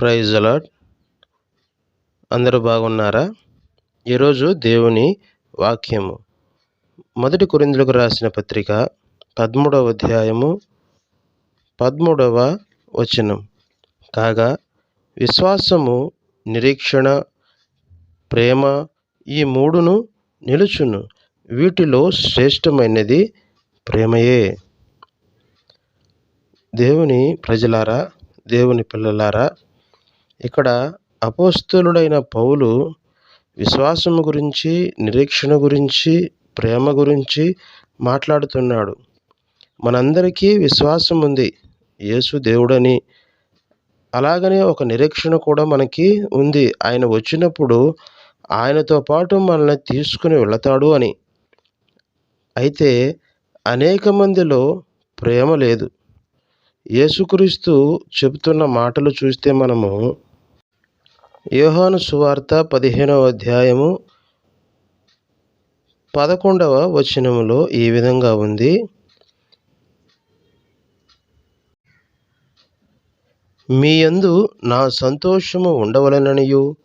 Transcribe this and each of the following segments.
Praise అలాడ్ అందరూ బాగున్నారా? ఈరోజు దేవుని వాక్యము. మొదటి కురిందులకు రాసిన పత్రిక పదమూడవ అధ్యాయము పదమూడవ వచనం. కాగా విశ్వాసము నిరీక్షణ ప్రేమ ఈ మూడును నిలుచును. వీటిలో శ్రేష్టమైనది ప్రేమయే. దేవుని ప్రజలారా దేవుని పిల్లలారా ఇక్కడ అపోస్తులుడైన పౌలు విశ్వాసము గురించి నిరీక్షణ గురించి ప్రేమ గురించి మాట్లాడుతున్నాడు. మనందరికీ విశ్వాసం ఉంది. యేసు దేవుడని. అలాగనే ఒక నిరీక్షణ కూడా మనకి ఉంది. ఆయన వచ్చినప్పుడు ఆయనతో పాటు మనల్ని తీసుకుని వెళతాడు అని. అయితే అనేక మందిలో ప్రేమ లేదు. యేసుక్రీస్తు చెబుతున్న మాటలు చూస్తే మనము యోహాను సువార్త పదిహేనవ అధ్యాయము పదకొండవ వచనములో ఈ విధంగా ఉంది. మీ యందు నా సంతోషము ఉండవలననియు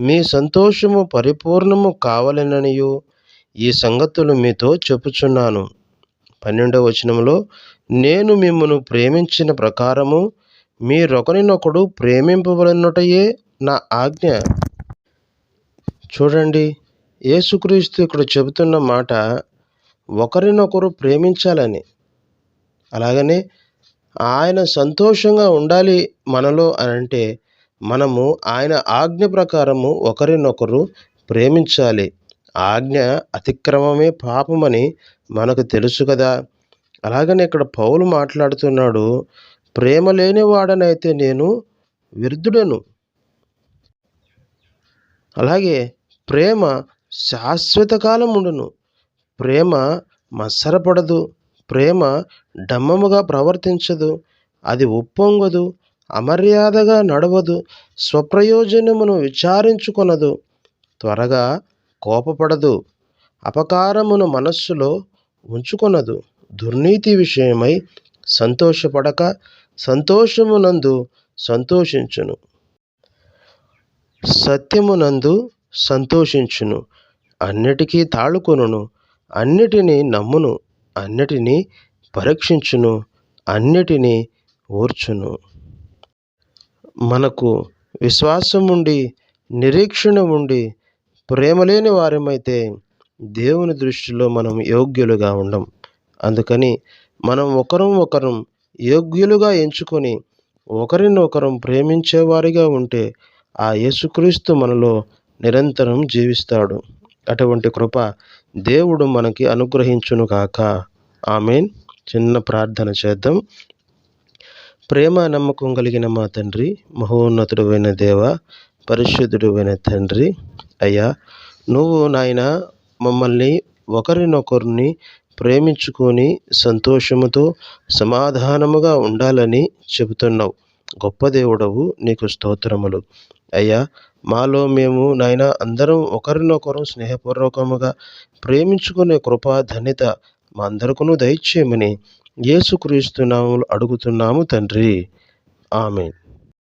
మీ సంతోషము పరిపూర్ణము కావాలననియు ఈ సంగతులు మీతో చెప్పుచున్నాను. పన్నెండవ వచనంలో నేను మిమ్మను ప్రేమించిన ప్రకారము మీరొకరినొకడు ప్రేమింపబడినటయే నా ఆజ్ఞ. చూడండి యేసుక్రీస్తు ఇక్కడ చెబుతున్న మాట ఒకరినొకరు ప్రేమించాలని. అలాగనే ఆయన సంతోషంగా ఉండాలి మనలో అని అంటే మనము ఆయన ఆజ్ఞ ప్రకారము ఒకరినొకరు ప్రేమించాలి. ఆజ్ఞ అతిక్రమమే పాపమని మనకు తెలుసు కదా. అలాగనే ఇక్కడ పౌలు మాట్లాడుతున్నాడు ప్రేమ లేనివాడనైతే నేను విరుద్ధుడను. అలాగే ప్రేమ శాశ్వత కాలం ఉండును. ప్రేమ మత్సరపడదు. ప్రేమ డమ్మముగా ప్రవర్తించదు. అది ఉప్పొంగదు. అమర్యాదగా నడవదు. స్వప్రయోజనమును విచారించుకొనదు. త్వరగా కోపపడదు. అపకారమును మనస్సులో ఉంచుకొనదు. దుర్నీతి విషయమై సంతోషపడక సంతోషమునందు సంతోషించును. సత్యమునందు సంతోషించును. అన్నిటికీ తాళుకొనును. అన్నిటినీ నమ్మును. అన్నిటినీ పరీక్షించును. అన్నిటినీ ఓర్చును. మనకు విశ్వాసం ఉండి నిరీక్షణ ఉండి ప్రేమ లేని వారమైతే దేవుని దృష్టిలో మనం యోగ్యులుగా ఉండం. అందుకని మనం ఒకరం ఒకరం యోగ్యులుగా ఎంచుకొని ఒకరినొకరం ప్రేమించేవారిగా ఉంటే ఆ యేసుక్రీస్తు మనలో నిరంతరం జీవిస్తాడు. అటువంటి కృప దేవుడు మనకి అనుగ్రహించును కాక ఆమెన్. చిన్న ప్రార్థన చేద్దాం. ప్రేమ నమ్మకం కలిగిన మా తండ్రి మహోన్నతుడు అయిన దేవ పరిశుద్ధుడు అయిన తండ్రి అయ్యా నువ్వు నాయన మమ్మల్ని ఒకరినొకరిని ప్రేమించుకొని సంతోషముతో సమాధానముగా ఉండాలని చెబుతున్నావు. గొప్ప దేవుడవు నీకు స్తోత్రములు. అయ్యా మాలో మేము నాయన అందరం ఒకరినొకరు స్నేహపూర్వకముగా ప్రేమించుకునే కృపా ధన్యత మా అందరికను దయచేయమని యేసుక్రీస్తు నామములు అడుగుతున్నాము తండ్రి. ఆమె